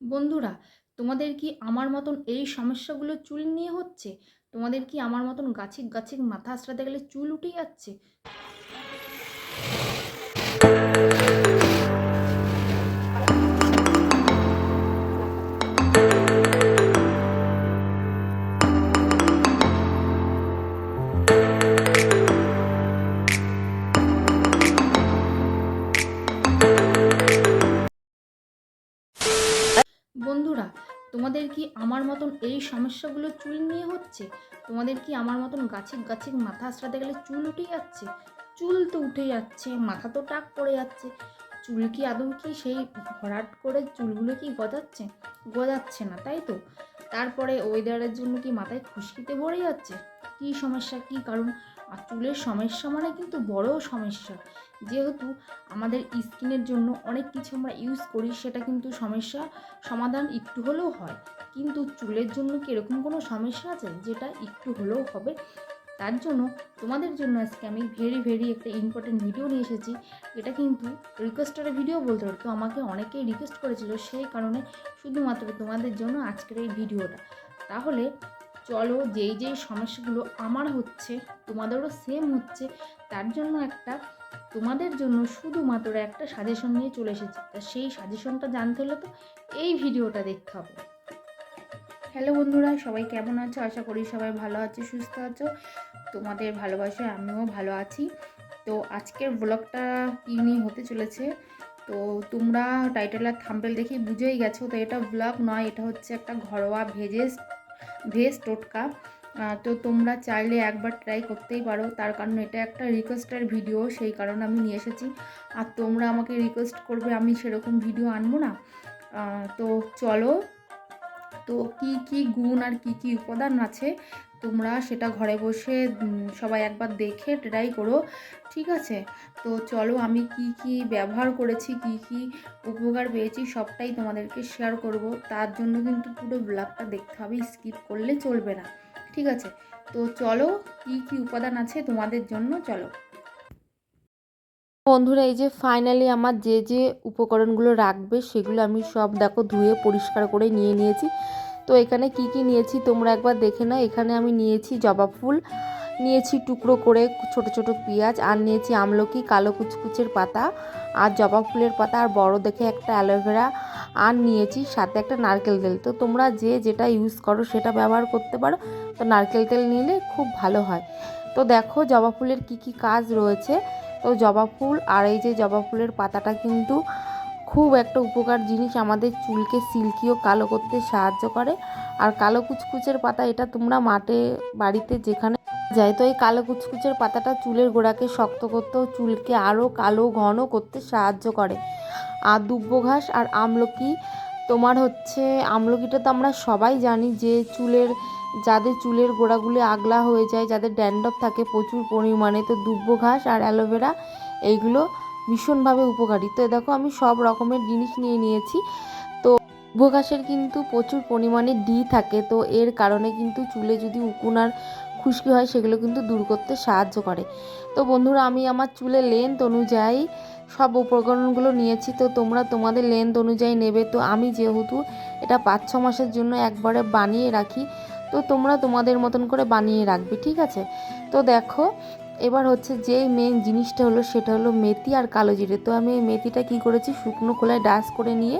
বন্ধুরা, তোমাদের কি আমার মতন এই সমস্যাগুলো চুল নিয়ে হচ্ছে? তোমাদের কি আমার মতন গাছিক গাছিক মাথা আশ্রাতে গেলে চুল উঠে যাচ্ছে? আমার মতন এই সমস্যাগুলো চুল নিয়ে হচ্ছে? তোমাদের কি আমার মতন গাছিক গাছিক মাথা আঁচড়াতে গেলে চুল উঠে যাচ্ছে? চুল তো উঠে যাচ্ছে, মাথা তো টাক পড়ে যাচ্ছে। চুল কি আদৌ কি সেই ভরাট করে চুলগুলো কি গজাচ্ছে? গজাচ্ছে না, তাই তো? তারপরে ওয়েদারের জন্য কি মাথায় খুশকিতে ভরে যাচ্ছে? কি সমস্যা, কি কারণ? আর চুলের সমস্যা মানে কিন্তু বড় সমস্যা। যেহেতু আমাদের স্কিনের জন্য অনেক কিছু আমরা ইউজ করি, সেটা কিন্তু সমস্যা, সমাধান একটু হলেও হয়। কিন্তু চুলের জন্য কি এরকম কোনো সমস্যা আছে? যেটা একটু হলেও হবে? তার জন্য তোমাদের জন্য আজকে আমি ভেরি ভেরি একটা ইম্পর্টেন্ট ভিডিও নিয়ে এসেছি। এটা কিন্তু রিকোয়েস্টারের ভিডিও বলতে পারো। তো আমাকে অনেকেই রিকোয়েস্ট করেছিল, সেই কারণে শুধুমাত্র তোমাদের জন্য আজকের এই ভিডিওটা তাহলে চলো যেই যেই সমস্যাগুলো আমার হচ্ছে, তোমাদেরও সেম হচ্ছে, তার জন্য একটা তোমাদের জন্য শুধুমাত্র একটা সাজেশন নিয়ে চলে এসেছি। তা সেই সাজেশনটা জানতে হলে তো এই ভিডিওটা দেখতে হবে। হ্যালো বন্ধুরা, সবাই কেমন আছো? আশা করি সবাই ভালো আছো, সুস্থ আছো। তোমাদের ভালোবাসায় আমিও ভালো আছি। তো আজকের ব্লগটা কী নিয়ে হতে চলেছে? তো তোমরা টাইটেল আর থাম্বেল দেখেই বুঝেই গেছো, তো এটা ব্লগ নয়, এটা হচ্ছে একটা ঘরোয়া ভেজেস ভেজ টোটকা। তো তোমরা চাইলে একবার ট্রাই করতেই পারো। তার কারণ এটা একটা রিকোয়েস্টের ভিডিও সেই কারণে আমি নিয়ে এসেছি। আর তোমরা আমাকে রিকোয়েস্ট করবে, আমি সেরকম ভিডিও আনব না। তো চলো, তো কি কি গুণ আর কি কি উপাদান আছে? তোমরা সেটা ঘরে বসে সবাই একবার দেখে ট্রাই করো, ঠিক আছে? তো চলো, আমি কি কি ব্যবহার করেছি, কি কি উপকার পেয়েছি, সবটাই তোমাদেরকে শেয়ার করব। তার জন্য কিন্তু পুরো ব্লগটা দেখতে হবে স্কিপ করলে চলবে না। ঠিক আছে? তো চলো, কি কি উপাদান আছে তোমাদের জন্য? চলো। বন্ধুরা, এই যে ফাইনালি আমার যে যে উপকরণগুলো রাখবে, সেগুলো আমি সব দেখো ধুয়ে পরিষ্কার করে নিয়ে নিয়েছি। তো এখানে কি কি নিয়েছি তোমরা একবার দেখে নাও। এখানে আমি নিয়েছি জবা ফুল, নিয়েছি টুকরো করে ছোট ছোট পেঁয়াজ, আর নিয়েছি আমলকি, কালো কুচকুচের পাতা, আর জবা ফুলের পাতা, আর বড় দেখে একটা অ্যালোভেরা আর নিয়েছি সাথে একটা নারকেল তেল। তো তোমরা যে যেটা ইউজ করো সেটা ব্যবহার করতে পারো। তো নারকেল তেল নিলে খুব ভালো হয়। তো দেখো জবা ফুলের কী কী কাজ রয়েছে। তো জবা ফুল আর এই যে জবা ফুলের পাতাটা কিন্তু খুব একটা উপকার জিনিস আমাদের চুলকে সিল্কি ও কালো করতে সাহায্য করে। আর কালো কুচকুচের পাতা এটা তোমরা মাঠে, বাড়িতে যেখানে যায়, তো এই কালো কুচকুচের পাতাটা চুলের গোড়াকে শক্ত করতেও চুলকে আরও কালো ঘন করতে সাহায্য করে। আর দুব্ব ঘাস আর আমলকি। তোমার হচ্ছে, আমলকিটা তো আমরা সবাই জানি যে চুলের, যাদের চুলের গোড়াগুলি আগলা হয়ে যায়, যাদের ড্যান্ডপ থাকে প্রচুর পরিমাণে, তো দুব্ব ঘাস আর অ্যালোভেরা এইগুলো ভীষণভাবে উপকারী। তো দেখো, আমি সব রকমের জিনিস নিয়ে নিয়েছি। তো দুব্ব ঘাসের কিন্তু প্রচুর পরিমাণে ডি থাকে, তো এর কারণে কিন্তু চুলে যদি উকুন আর খুশকি হয়, সেগুলো কিন্তু দূর করতে সাহায্য করে। তো বন্ধুরা, আমি আমার চুলে লেন্থ অনুযায়ী সব উপকরণগুলো নিয়েছি, তো তোমরা তোমাদের লেন্থ অনুযায়ী নেবে। তো আমি যেহেতু এটা পাঁচ ছ মাসের জন্য একবারে বানিয়ে রাখি, তো তোমরা তোমাদের মতন করে বানিয়ে রাখবে, ঠিক আছে? তো দেখো, এবার হচ্ছে যেই মেন জিনিসটা হলো সেটা হলো মেথি আর কালো জিরে। তো আমি এই মেথিটা কী করেছি, শুকনো খোলায় ডাস করে নিয়ে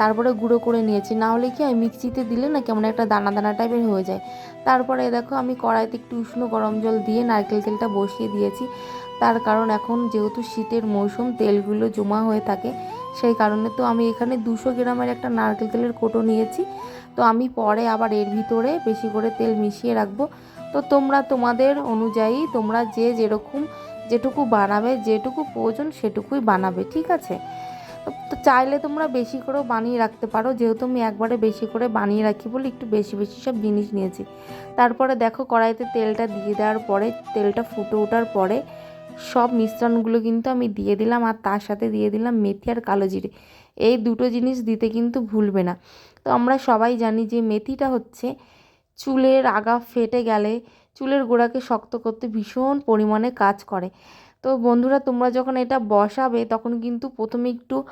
তারপরে গুঁড়ো করে নিয়েছি। না হলে কি হয়, মিক্সিতে দিলে না কেমন একটা দানা দানা টাইপের হয়ে যায়। তারপরে দেখো, আমি কড়াইতে একটু উষ্ণ গরম জল দিয়ে নারকেল তেলটা বসিয়ে দিয়েছি। তার কারণ এখন যেহেতু শীতের মৌসুম, তেলগুলো জমা হয়ে থাকে, সেই কারণে তো আমি এখানে দুশো গ্রামের একটা নারকেল তেলের কোটো নিয়েছি। তো আমি পরে আবার এর ভিতরে বেশি করে তেল মিশিয়ে রাখব। তো তোমরা তোমাদের অনুযায়ী তোমরা যে যেরকম যেটুকু বানাবে, যেটুকু প্রয়োজন সেটুকুই বানাবে, ঠিক আছে? তো- চাইলে তোমরা বেশি করেও বানিয়ে রাখতে পারো, যেহেতু আমি একবারে বেশি করে বানিয়ে রাখি বলে একটু বেশি বেশি সব জিনিস নিয়েছি। তারপরে দেখো কড়াইতে তেলটা দিয়ে দেওয়ার পরে, তেলটা ফুটে ওঠার পরে সব মিশ্রণগুলো কিন্তু আমি দিয়ে দিলাম আর তার সাথে দিয়ে দিলাম মেথি আর কালো জিরে। এই দুটো জিনিস দিতে কিন্তু ভুলবে না। তো আমরা সবাই জানি যে মেথিটা হচ্ছে চুলের আগা ফেটে গেলে চুলের গোড়াকে শক্ত করতে ভীষণ পরিমাণে কাজ করে। তো বন্ধুরা, তোমরা যখন এটা বসাবে, তখন কিন্তু প্রথমে একটু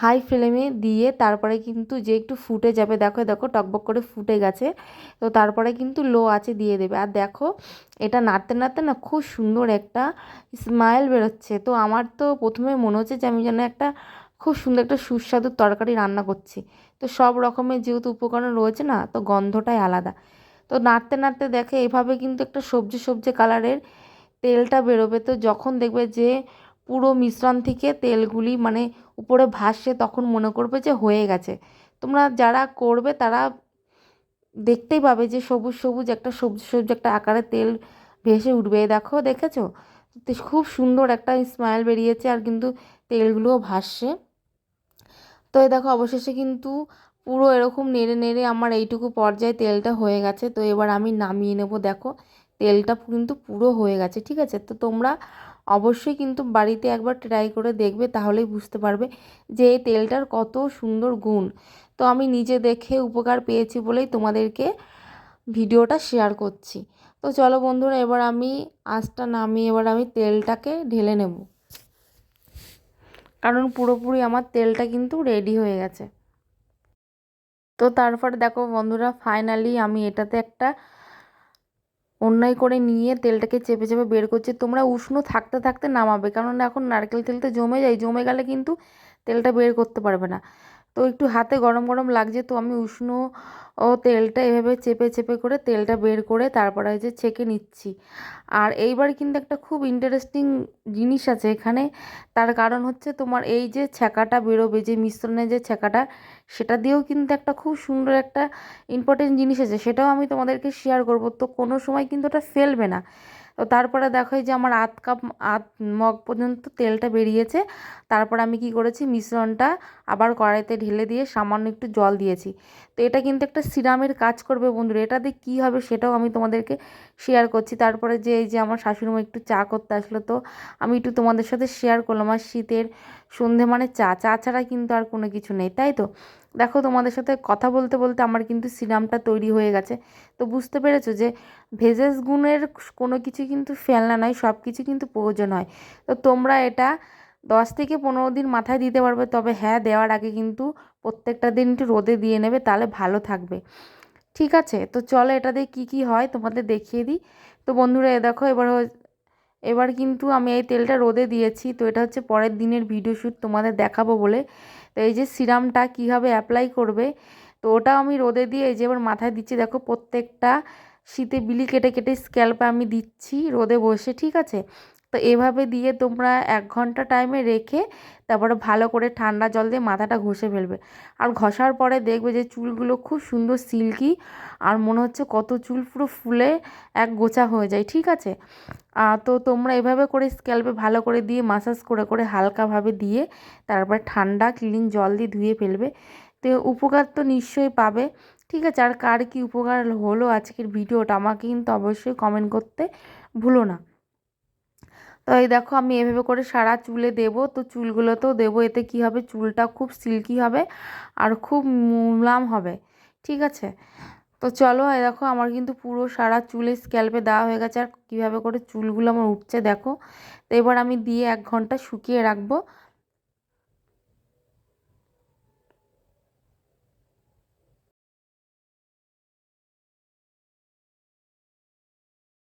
হাই ফ্লেমে দিয়ে তারপরে কিন্তু যে একটু ফুটে যাবে, দেখো দেখো, টকবক করে ফুটে গেছে। তো তারপরে কিন্তু লো আছে দিয়ে দেবে। আর দেখো, এটা নাড়তে নাড়তে না খুব সুন্দর একটা স্মাইল বেরোচ্ছে। তো আমার তো প্রথমে মনে হচ্ছে যে আমি যেন একটা খুব সুন্দর একটা সুস্বাদু তরকারি রান্না করছি। তো সব রকমের যেহেতু উপকরণ রয়েছে না, তো গন্ধটাই আলাদা। তো নাড়তে নাড়তে দেখে এভাবে কিন্তু একটা সবজি সবজি কালারের তেলটা বেরোবে। তো যখন দেখবে যে পুরো মিশ্রণ থেকে তেলগুলি মানে উপরে ভাসছে তখন মনে করবে যে হয়ে গেছে। তোমরা যারা করবে তারা দেখতেই পাবে যে সবুজ সবুজ একটা সবজি সবজি একটা আকারে তেল ভেসে উঠবে। দেখো, দেখেছ? খুব সুন্দর একটা স্মাইল বেরিয়েছে আর কিন্তু তেলগুলোও ভাসছে। তো এই দেখো, অবশেষে কিন্তু পুরো এরকম নেড়ে নেড়ে আমার এইটুকু পর্যায়ে তেলটা হয়ে গেছে। তো এবার আমি নামিয়ে নেব। দেখো, তেলটা কিন্তু পুরো হয়ে গেছে, ঠিক আছে? তো তোমরা অবশ্যই কিন্তু বাড়িতে একবার ট্রাই করে দেখবে, তাহলেই বুঝতে পারবে যে এই তেলটার কত সুন্দর গুণ। তো আমি নিজে দেখে উপকার পেয়েছি বলেই তোমাদেরকে ভিডিওটা শেয়ার করছি। তো চলো বন্ধুরা, এবার আমি আঁচটা নামিয়ে এবার আমি তেলটাকে ঢেলে নেব। কারণ পুরোপুরি আমার তেলটা কিন্তু রেডি হয়ে গেছে। তো তারপর দেখো বন্ধুরা ফাইনালি আমি এটাতে একটা অন্যায় করে নিয়ে তেলটাকে চেপে চেপে বের করছে। তোমরা উষ্ণ থাকতে থাকতে নামাবে কারণ এখন নারকেল তেলটা জমে যায়, জমে গেলে কিন্তু তেলটা বের করতে পারবে না। তো একটু হাতে গরম গরম লাগছে, তো আমি উষ্ণ, ও তেলটা এভাবে চেপে চেপে করে তেলটা বের করে তারপরে যে ছেঁকে নিচ্ছি। আর এইবার কিন্তু একটা খুব ইন্টারেস্টিং জিনিস আছে এখানে। তার কারণ হচ্ছে তোমার এই যে ছ্যাঁকাটা বেরোবে, যে মিশ্রণের যে ছ্যাঁকাটা, সেটা দিয়েও কিন্তু একটা খুব সুন্দর একটা ইম্পর্টেন্ট জিনিস আছে, সেটাও আমি তোমাদেরকে শেয়ার করব। তো কোনো সময় কিন্তু ওটা ফেলবে না। তো তারপরে দেখো যে আমার আধ কাপ আধ মগ পর্যন্ত তেলটা বেরিয়েছে। তারপর আমি কি করেছি? মিশ্রণটা আবার কড়াইতে ঢেলে দিয়ে সামান্য একটু জল দিয়েছি। তো এটা কিন্তু একটা সিরামের কাজ করবে বন্ধুরা। এটা দিয়ে কী হবে সেটাও আমি তোমাদেরকে শেয়ার করছি। তারপরে যে এই যে আমার শাশুড়িমা একটু চা করতে আসলো, তো আমি একটু তোমাদের সাথে শেয়ার করলাম। আর শীতের সন্ধে মানে চা চা ছাড়া কিন্তু আর কোনো কিছু নেই, তাই তো? দেখো তোমাদের সাথে কথা বলতে বলতে আমার কিন্তু সিরামটা তৈরি হয়ে গেছে। তো বুঝতে পেরেছ যে ভেজেস গুণের কোনো কিছু কিন্তু ফেলনা নয়, সব কিছু কিন্তু প্রয়োজন হয়। তো তোমরা এটা দশ থেকে পনেরো দিন মাথায় দিতে পারবে, তবে হ্যাঁ দেওয়ার আগে কিন্তু প্রত্যেকটা দিন একটু রোদে দিয়ে নেবে, তাহলে ভালো থাকবে। ঠিক আছে? তো চলো এটা দিয়ে কী কী হয় তোমাদের দেখিয়ে দিই। তো বন্ধুরা, এ দেখো, এবার এবার কিন্তু আমি এই তেলটা রোদে দিয়েছি। তো এটা হচ্ছে পরের দিনের ভিডিও শ্যুট তোমাদের দেখাবো বলে। তো এই যে সিরামটা কীভাবে অ্যাপ্লাই করবে, তো ওটা আমি রোদে দিয়ে এই যে এবার মাথায় দিচ্ছি, দেখো প্রত্যেকটা শীতে বিলি কেটে কেটে স্ক্যাল্পে আমি দিচ্ছি রোদে বসে, ঠিক আছে? তো এভাবে দিয়ে তোমরা এক ঘণ্টা টাইমে রেখে তারপরে ভালো করে ঠান্ডা জল দিয়ে মাথাটা ঘষে ফেলবে। আর ঘষার পরে দেখবে যে চুলগুলো খুব সুন্দর সিল্কি আর মনে হচ্ছে কত চুল পুরো ফুলে এক গোছা হয়ে যায়, ঠিক আছে? তো তোমরা এভাবে করে স্ক্যাল্পে ভালো করে দিয়ে মাসাজ করে করে হালকাভাবে দিয়ে তারপরে ঠান্ডা ক্লিন জল দিয়ে ধুয়ে ফেলবে। তো উপকার তো নিশ্চয়ই পাবে, ঠিক আছে? আর কার কী উপকার হলো আজকের ভিডিওটা আমাকে কিন্তু অবশ্যই কমেন্ট করতে ভুলো না। তো এই দেখো আমি এভাবে করে সারা চুলে দেব, তো চুলগুলোতেও দেবো, এতে কি হবে? চুলটা খুব সিল্কি হবে আর খুব মুলাম হবে, ঠিক আছে? তো চলো, এই দেখো আমার কিন্তু পুরো সারা চুলে স্ক্যাল্পে দেওয়া হয়ে গেছে, আর কীভাবে করে চুলগুলো আমার উঠছে দেখো। তো এবার আমি দিয়ে এক ঘণ্টা শুকিয়ে রাখব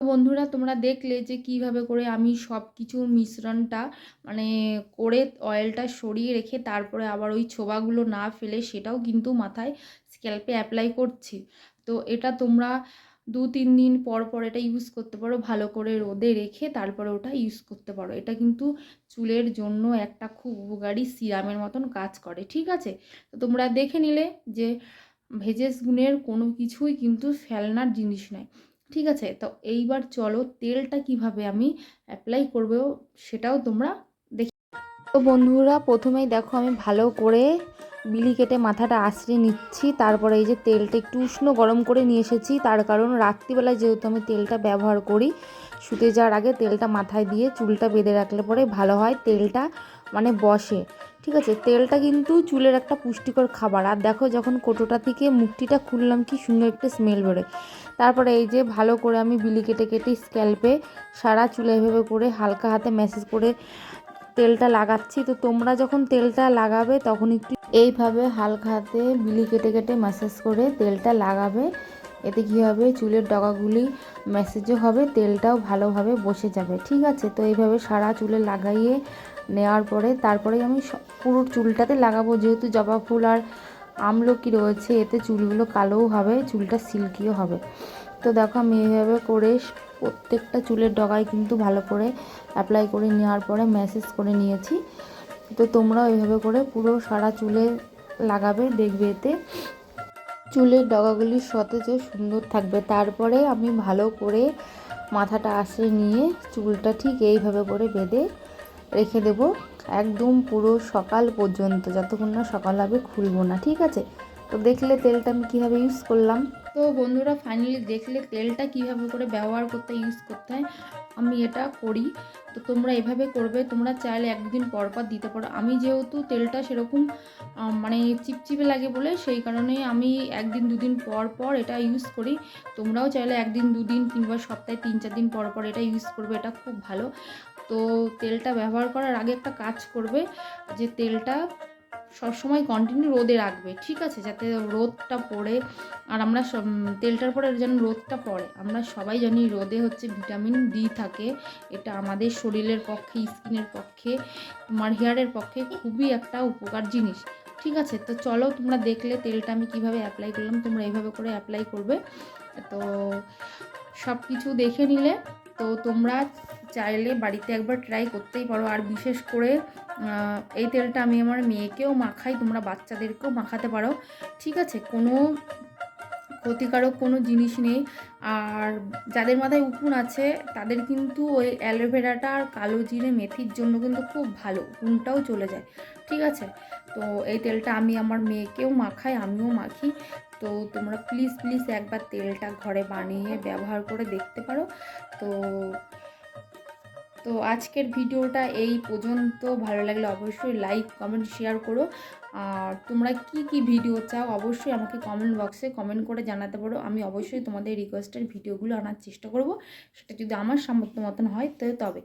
বন্ধুরা, তোমরা দেখলে যে কীভাবে করে আমি সব কিছুর মিশ্রণটা মানে করে অয়েলটা সরিয়ে রেখে তারপরে আবার ওই ছোবাগুলো না ফেলে সেটাও কিন্তু মাথায় স্ক্যাল্পে অ্যাপ্লাই করছি। তো এটা তোমরা দু তিন দিন পর পর এটা ইউজ করতে পারো, ভালো করে রোদে রেখে তারপরে ওটা ইউজ করতে পারো। এটা কিন্তু চুলের জন্য একটা খুব উপকারী সিরামের মতন কাজ করে, ঠিক আছে? তো তোমরা দেখে নিলে যে ভেজেস গুণের কোনো কিছুই কিন্তু ফেলনার জিনিস নয়। ঠিক আছে? তো এইবার চলো তেলটা কীভাবে আমি অ্যাপ্লাই করব সেটাও তোমরা দেখি তো বন্ধুরা, প্রথমেই দেখো আমি ভালো করে বিলি কেটে মাথাটা আশ্রিয়ে নিচ্ছি। তারপরে এই যে তেলটা একটু উষ্ণ গরম করে নিয়ে এসেছি। তার কারণ রাত্রিবেলায় যেহেতু আমি তেলটা ব্যবহার করি, শুতে যাওয়ার আগে তেলটা মাথায় দিয়ে চুলটা বেঁধে রাখলে পরে ভালো হয় তেলটা মানে বসে। ঠিক আছে, তেলটা কিন্তু চুলের একটা পুষ্টিকর খাবার। আর দেখো যখন কোটোটা থেকে মুক্তিটা খুললাম, কি সুন্দর একটা স্মেল বেরোয়। তারপরে এই যে ভালো করে আমি বিলি কেটে কেটে স্ক্যাল্পে সারা চুলে এভাবে করে হালকা হাতে ম্যাসেজ করে তেলটা লাগাচ্ছি। তো তোমরা যখন তেলটা লাগাবে, তখন একটু এইভাবে হালকা হাতে বিলি কেটে কেটে ম্যাসেজ করে তেলটা লাগাবে। এতে কী হবে? চুলের ডগাগুলি ম্যাসেজও হবে, তেলটাও ভালোভাবে বসে যাবে। ঠিক আছে, তো এইভাবে সারা চুলে লাগাইয়ে নেওয়ার পরে তারপরে আমি পুরো চুলটাতে লাগাবো। যেহেতু জবা ফুল আর আমলকি রয়েছে, এতে চুলগুলো কালোও হবে, চুলটা সিল্কিও হবে। তো দেখো আমি এইভাবে করে প্রত্যেকটা চুলের ডগায় কিন্তু ভালো করে অ্যাপ্লাই করে নেওয়ার পরে ম্যাসেজ করে নিয়েছি। তো তোমরাও এইভাবে করে পুরো সারা চুলে লাগাবে, দেখবে এতে চুলের ডগাগুলি সতেজ সুন্দর থাকবে। তারপরে আমি ভালো করে মাথাটা আশ্রে নিয়ে চুলটা ঠিক এইভাবে করে বেঁধে রেখে দেব। একদম পুরো সকাল পর্যন্ত, যতক্ষণ না সকাল হবে খুলবো না, ঠিক আছে? তো দেখলে তেলটা আমি কীভাবে ইউজ করলাম। তো বন্ধুরা ফাইনালি দেখলে তেলটা কীভাবে করে ব্যবহার করতে ইউজ করতে হয়, আমি এটা করি। তো তোমরা এভাবে করবে, তোমরা চাইলে একদিন পর পর দিতে পারো। আমি যেহেতু তেলটা সেরকম মানে চিপচিপে লাগে বলে, সেই কারণে আমি একদিন, দুদিন পর পর এটা ইউজ করি। তোমরাও চাইলে একদিন, দুদিন কিংবা সপ্তাহে তিন, চার দিন পর পর এটা ইউজ করবে, এটা খুব ভালো। তো তেলটা ব্যবহার করার আগে একটা কাজ করবে যে তেলটা সবসময় কন্টিনিউ রোদে রাখবে, ঠিক আছে? যাতে রোদটা পড়ে। আর আমরা সব, তেলটার পরে যেন রোদটা পড়ে। আমরা সবাই জানি রোদে হচ্ছে ভিটামিন ডি থাকে। এটা আমাদের শরীরের পক্ষে, স্কিনের পক্ষে, তোমার হেয়ারের পক্ষে খুবই একটা উপকার জিনিস। ঠিক আছে? তো চলো তোমরা দেখলে তেলটা আমি কীভাবে অ্যাপ্লাই করলাম। তোমরা এইভাবে করে অ্যাপ্লাই করবে। তো সব কিছু দেখে নিলে তো তোমরা চাইলে বাড়িতে একবার ট্রাই করতেই পারো। আর বিশেষ করে এই তেলটা আমি আমার মেয়েকেও মাখাই, তোমরা বাচ্চাদেরকেও মাখাতে পারো। ঠিক আছে, কোনো ক্ষতিকারক কোনো জিনিস নেই। আর যাদের মাথায় উকুন আছে, তাদের কিন্তু ওই অ্যালোভেরাটা আর কালো জিরে মেথির জন্য কিন্তু খুব ভালো, উকুনটাও চলে যায়। ঠিক আছে, তো এই তেলটা আমি আমার মেয়েকেও মাখাই, আমিও মাখি। তো তোমরা প্লিজ প্লিজ একবার তেলটা ঘরে বানিয়ে ব্যবহার করে দেখতে পারো। তো তো আজকের ভিডিওটা এই পর্যন্ত। ভালো লাগলে অবশ্যই লাইক কমেন্ট শেয়ার করো। আর তোমরা কি কি ভিডিও চাও অবশ্যই আমাকে কমেন্ট বক্সে কমেন্ট করে জানাতে পারো। আমি অবশ্যই তোমাদের রিকোয়েস্টের ভিডিওগুলো আনার চেষ্টা করব। সেটা যদি আমার সামর্থ্য মতন হয়, তো তবে।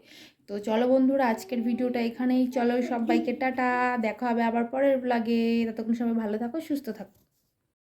তো চলো বন্ধুরা, আজকের ভিডিওটা এখানেই। চলো সবাইকে টাটা। দেখা হবে আবার পরের ব্লগে ততক্ষণ সবাই ভালো থাকো, সুস্থ থাকো।